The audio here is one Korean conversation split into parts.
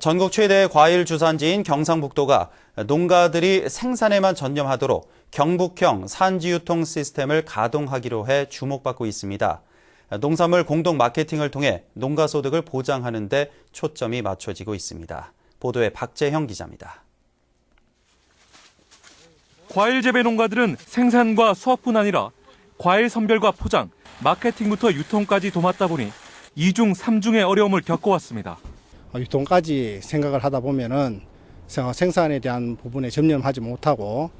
전국 최대 과일 주산지인 경상북도가 농가들이 생산에만 전념하도록 경북형 산지유통 시스템을 가동하기로 해 주목받고 있습니다. 농산물 공동 마케팅을 통해 농가 소득을 보장하는 데 초점이 맞춰지고 있습니다. 보도에 박재형 기자입니다. 과일 재배 농가들은 생산과 수확뿐 아니라 과일 선별과 포장, 마케팅부터 유통까지 도맡다 보니 이중 삼중의 어려움을 겪어왔습니다. 어, 유통까지 생각을 하다 보면은 생- 생산에 대한 부분에 전념하지 못하고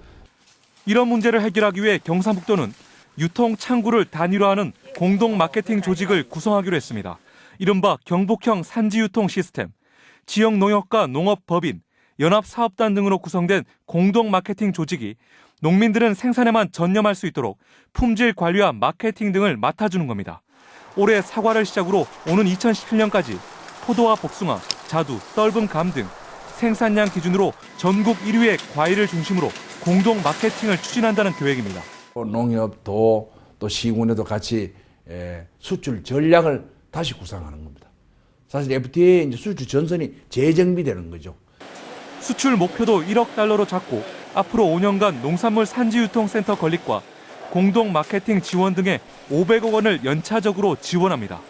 이런 문제를 해결하기 위해 경상북도는 유통 창구를 단위로하는 공동 마케팅 조직을 구성하기로 했습니다. 이른바 경북형 산지유통 시스템, 지역 농협과 농업법인, 연합사업단 등으로 구성된 공동 마케팅 조직이 농민들은 생산에만 전념할 수 있도록 품질 관리와 마케팅 등을 맡아주는 겁니다. 올해 사과를 시작으로 오는 2017년까지 포도와 복숭아, 자두, 떫은 감 등 생산량 기준으로 전국 1위의 과일을 중심으로 공동 마케팅을 추진한다는 계획입니다. 또 농협도 또 시군에도 같이 에, 수출 전략을 다시 구상하는 겁니다. 사실 FTA 이제 수출 전선이 재정비되는 거죠. 수출 목표도 1억 달러로 잡고 앞으로 5년간 농산물 산지 유통 센터 건립과 공동 마케팅 지원 등의 500억 원을 연차적으로 지원합니다.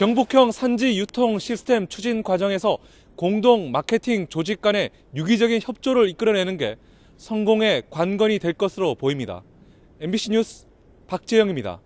경북형 산지 유통 시스템 추진 과정에서 공동 마케팅 조직 간의 유기적인 협조를 이끌어내는 게 성공의 관건이 될 것으로 보입니다. MBC 뉴스 박재영입니다.